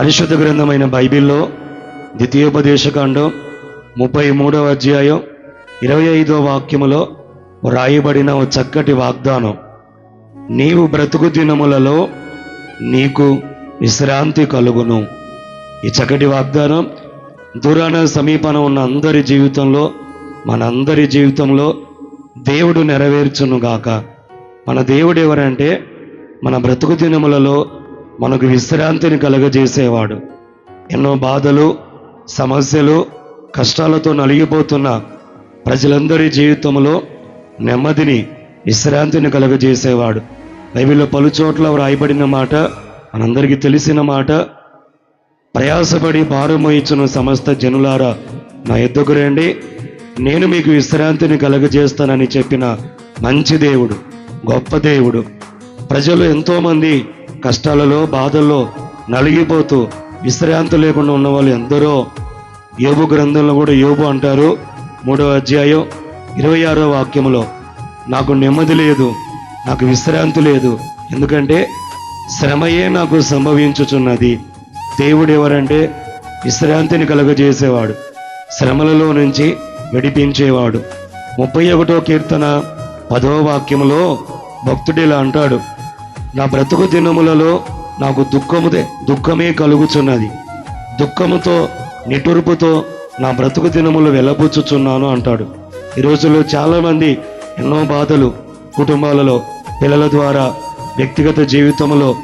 పరిశుద్ధ గ్రంథమైన బైబిల్లో ద్వితీయోపదేశకాండం ముప్పై మూడవ అధ్యాయం ఇరవై ఐదో వాక్యములో రాయబడిన ఓ చక్కటి వాగ్దానం. నీవు బ్రతుకు దినములలో నీకు విశ్రాంతి కలుగును. ఈ చక్కటి వాగ్దానం దూరాన సమీపన ఉన్న అందరి జీవితంలో మనందరి జీవితంలో దేవుడు నెరవేర్చునుగాక. మన దేవుడు ఎవరంటే మన బ్రతుకు దినములలో మనకు విశ్రాంతిని కలుగజేసేవాడు. ఎన్నో బాధలు సమస్యలు కష్టాలతో నలిగిపోతున్న ప్రజలందరి జీవితంలో నెమ్మదిని విశ్రాంతిని కలుగజేసేవాడు. బైబిల్లో పలుచోట్ల వ్రాయబడిన మాట మనందరికీ తెలిసిన మాట ప్రయాసపడి భారమోయించిన సమస్త జనులారా నా ఎద్దుకు రండి. నేను మీకు విశ్రాంతిని కలుగజేస్తానని చెప్పిన మంచి దేవుడు గొప్ప దేవుడు. ప్రజలు ఎంతోమంది కష్టాలలో బాధల్లో నలిగిపోతూ విశ్రాంతి లేకుండా ఉన్న వాళ్ళు ఎందరో యోబు గ్రంథంలో కూడా యోబు అంటారు. మూడవ అధ్యాయం ఇరవై ఆరో వాక్యంలో నాకు నెమ్మది లేదు నాకు విశ్రాంతి లేదు ఎందుకంటే శ్రమయే నాకు సంభవించుచున్నది. దేవుడు ఎవరంటే విశ్రాంతిని కలుగజేసేవాడు శ్రమలలో నుంచి విడిపించేవాడు. ముప్పై ఒకటో కీర్తన పదవ వాక్యంలో భక్తుడు ఇలా అంటాడు నా బ్రతుకు దినములలో నాకు దుఃఖముదే దుఃఖమే కలుగుచున్నది. దుఃఖముతో నిటురుపుతో నా బ్రతుకు దినములు వెళ్ళబుచ్చుచున్నాను అంటాడు. ఈ రోజుల్లో చాలామంది ఎన్నో బాధలు కుటుంబాలలో పిల్లల ద్వారా వ్యక్తిగత జీవితంలో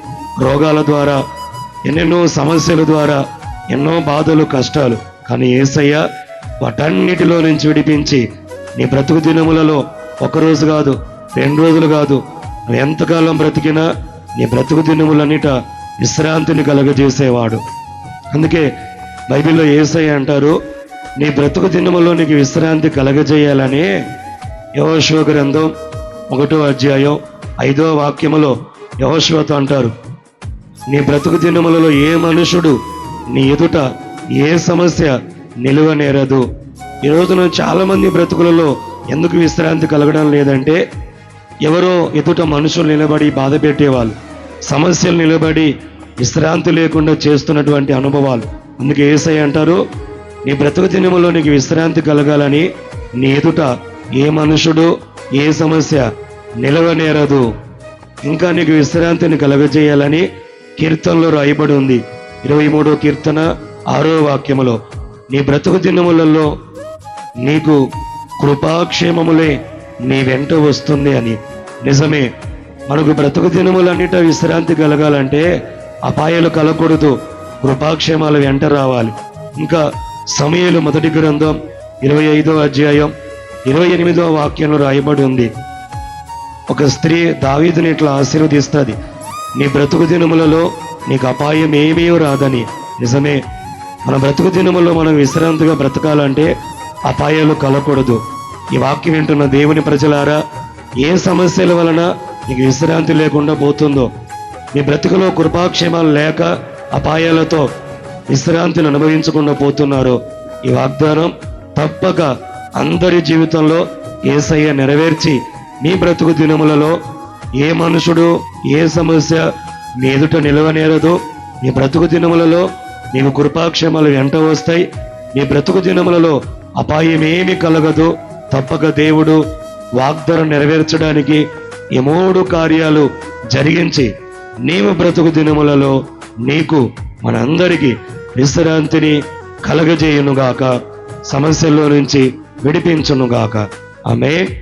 రోగాల ద్వారా ఎన్నెన్నో సమస్యల ద్వారా ఎన్నో బాధలు కష్టాలు. కానీ ఏసయ్య వాటన్నిటిలో నుంచి విడిపించి నీ బ్రతుకు దినములలో ఒకరోజు కాదు రెండు రోజులు కాదు నువ్వు ఎంతకాలం బ్రతికినా నీ బ్రతుకు దినములన్నిట విశ్రాంతిని కలగజేసేవాడు. అందుకే బైబిల్లో ఏసయ్య అంటారు నీ బ్రతుకు దినములో నీకు విశ్రాంతి కలగజేయాలని యహోశివ గ్రంథం ఒకటో అధ్యాయం ఐదో వాక్యములో యహోశివతో అంటారు. నీ బ్రతుకు దినములలో ఏ మనుషుడు నీ ఎదుట ఏ సమస్య నిలువనేరదు. ఈ రోజున చాలా బ్రతుకులలో ఎందుకు విశ్రాంతి కలగడం లేదంటే ఎవరో ఎదుట మనుషులు నిలబడి బాధ పెట్టేవాళ్ళు సమస్యలు నిలబడి విశ్రాంతి లేకుండా చేస్తున్నటువంటి అనుభవాలు. అందుకే ఏసై అంటారు నీ బ్రతుకు దినములో నీకు విశ్రాంతి కలగాలని నీ ఎదుట ఏ మనుషుడు ఏ సమస్య నిలవనేరదు. ఇంకా నీకు విశ్రాంతిని కలగజేయాలని కీర్తనలో రాయబడి ఉంది. ఇరవై మూడో కీర్తన ఆరో వాక్యములో నీ బ్రతుకు దినములలో నీకు కృపాక్షేమములే నీ వెంట వస్తుంది అని. నిజమే మనకు బ్రతుకు దినములన్నిట విశ్రాంతి కలగాలంటే అపాయాలు కలగకూడదు కృపాక్షేమాలు వెంట రావాలి. ఇంకా సమయలు మొదటి గ్రంథం ఇరవై ఐదో అధ్యాయం ఇరవై ఎనిమిదో వాక్యంలో రాయబడి ఉంది. ఒక స్త్రీ దావీదుని ఇట్లా ఆశీర్వదిస్తుంది నీ బ్రతుకు దినములలో నీకు అపాయం ఏమీ రాదని. నిజమే మన బ్రతుకు దినములో మనం విశ్రాంతిగా బ్రతకాలంటే అపాయాలు కలగకూడదు. ఈ వాక్యం వింటున్న దేవుని ప్రజలారా ఏ సమస్యల వలన నీకు విశ్రాంతి లేకుండా పోతుందో మీ బ్రతుకులో కృపాక్షేమాలు లేక అపాయాలతో విశ్రాంతిని అనుభవించకుండా పోతున్నారో ఈ వాగ్దానం తప్పక అందరి జీవితంలో ఏసయ్య నెరవేర్చి మీ బ్రతుకు దినములలో ఏ మనుషుడు ఏ సమస్య నీ ఎదుట నిలవనేరదు. మీ బ్రతుకు దినములలో నీకు కృపాక్షేమాలు వెంట వస్తాయి. మీ బ్రతుకు దినములలో అపాయమేమి కలగదు. తప్పక దేవుడు వాగ్దానం నెరవేర్చడానికి ఈ మూడు కార్యాలు జరిగించి నీవు బ్రతుకు దినములలో నీకు మనందరికీ విశ్రాంతిని కలగజేయునుగాక సమస్యల్లో నుంచి విడిపించునుగాక. ఆమె ఆమె